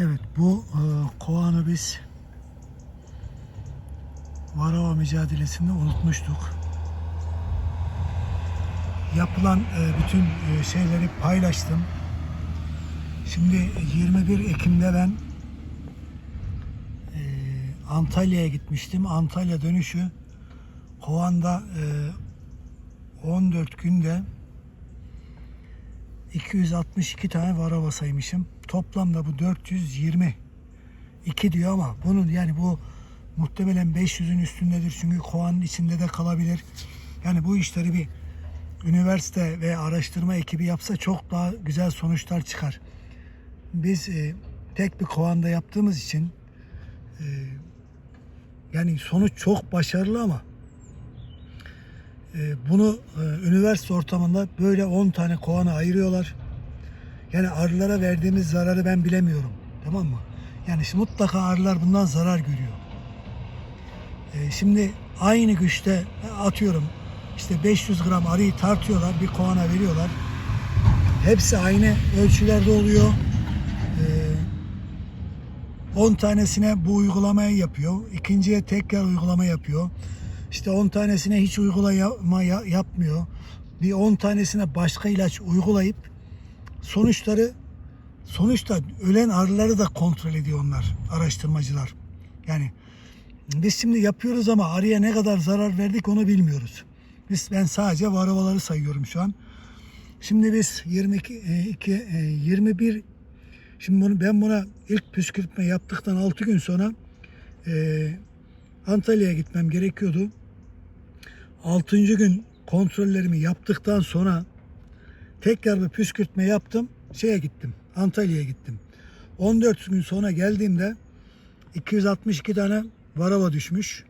Evet bu e, kovanı biz Varava mücadelesinde unutmuştuk. Yapılan e, bütün e, şeyleri paylaştım. Şimdi 21 Ekim'de ben e, Antalya'ya gitmiştim. Antalya dönüşü Kovan'da e, 14 günde 262 tane varava saymışım. Toplamda bu 420 2 diyor ama bunun yani bu muhtemelen 500'ün üstündedir çünkü kovanın içinde de kalabilir. Yani bu işleri bir üniversite ve araştırma ekibi yapsa çok daha güzel sonuçlar çıkar. Biz e, tek bir kovanda yaptığımız için e, yani sonuç çok başarılı ama e, bunu e, üniversite ortamında böyle 10 tane kovanı ayırıyorlar. Yani arılara verdiğimiz zararı ben bilemiyorum. Tamam mı? Yani şimdi mutlaka arılar bundan zarar görüyor. E, şimdi aynı güçte atıyorum işte 500 gram arıyı tartıyorlar bir kovana veriyorlar. Hepsi aynı ölçülerde oluyor. E, 10 tanesine bu uygulamayı yapıyor. İkinciye tekrar uygulama yapıyor. İşte 10 tanesine hiç uygulama ya- yapmıyor. Bir 10 tanesine başka ilaç uygulayıp sonuçları sonuçta ölen arıları da kontrol ediyor onlar araştırmacılar. Yani biz şimdi yapıyoruz ama arıya ne kadar zarar verdik onu bilmiyoruz. Biz ben sadece varavaları sayıyorum şu an. Şimdi biz 22 e, iki, e, 21 şimdi bunu ben buna ilk püskürtme yaptıktan 6 gün sonra e, Antalya'ya gitmem gerekiyordu. 6. gün kontrollerimi yaptıktan sonra tekrar bir püskürtme yaptım. Şeye gittim. Antalya'ya gittim. 14 gün sonra geldiğimde 262 tane varava düşmüş.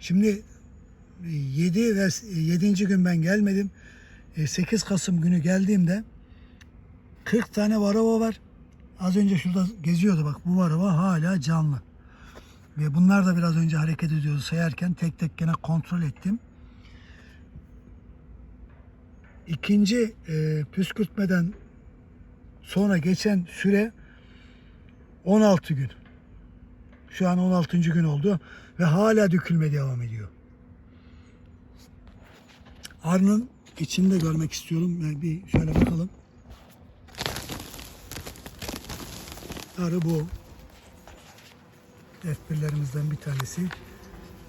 Şimdi 7 ve 7. gün ben gelmedim. 8 Kasım günü geldiğimde 40 tane varava var. Az önce şurada geziyordu bak bu varava hala canlı. Ve bunlar da biraz önce hareket ediyordu sayarken tek tek gene kontrol ettim. İkinci e, püskürtmeden sonra geçen süre 16 gün. Şu an 16. gün oldu ve hala dökülme devam ediyor. Arının içini de görmek istiyorum. Yani bir şöyle bakalım. Arı bu. F1'lerimizden bir tanesi.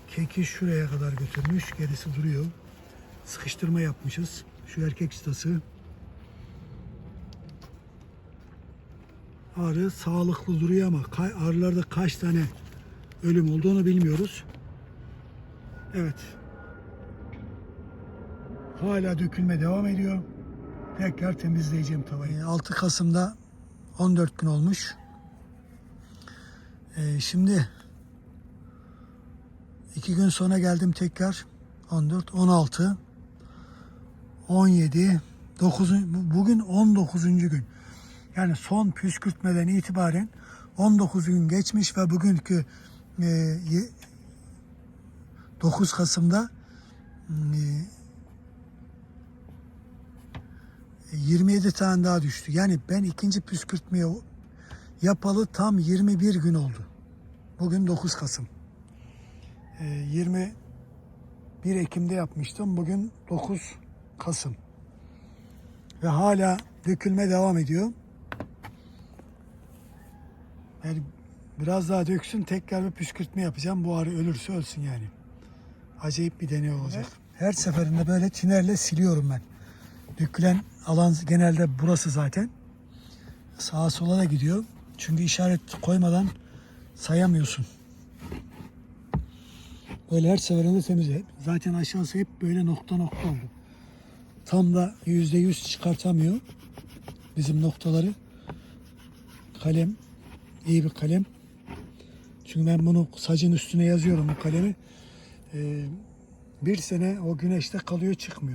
Keki şuraya kadar götürmüş. Gerisi duruyor. Sıkıştırma yapmışız. Şu erkek çıtası. Arı sağlıklı duruyor ama arılarda kaç tane ölüm olduğunu bilmiyoruz. Evet. Hala dökülme devam ediyor. Tekrar temizleyeceğim tavayı. 6 Kasım'da 14 gün olmuş. Ee, şimdi iki gün sonra geldim tekrar 14, 16, 17, 9, bugün 19. gün. Yani son püskürtmeden itibaren 19 gün geçmiş ve bugünkü e, ye- 9 Kasım'da e, 27 tane daha düştü. Yani ben ikinci püskürtmeye yapalı tam 21 gün oldu. Bugün 9 Kasım. E, 21 Ekim'de yapmıştım. Bugün 9 Kasım. Ve hala dökülme devam ediyor. Yani biraz daha döksün tekrar bir püskürtme yapacağım. Bu arı ölürse ölsün yani. Acayip bir deney olacak. Her seferinde böyle tinerle siliyorum ben. Dökülen alan genelde burası zaten. Sağa sola da gidiyor. Çünkü işaret koymadan sayamıyorsun. Böyle her seferinde temizle. Zaten aşağısı hep böyle nokta nokta oldu. Tam da yüzde yüz çıkartamıyor bizim noktaları. Kalem iyi bir kalem. Çünkü ben bunu sacın üstüne yazıyorum bu kalemi. Ee, bir sene o güneşte kalıyor çıkmıyor.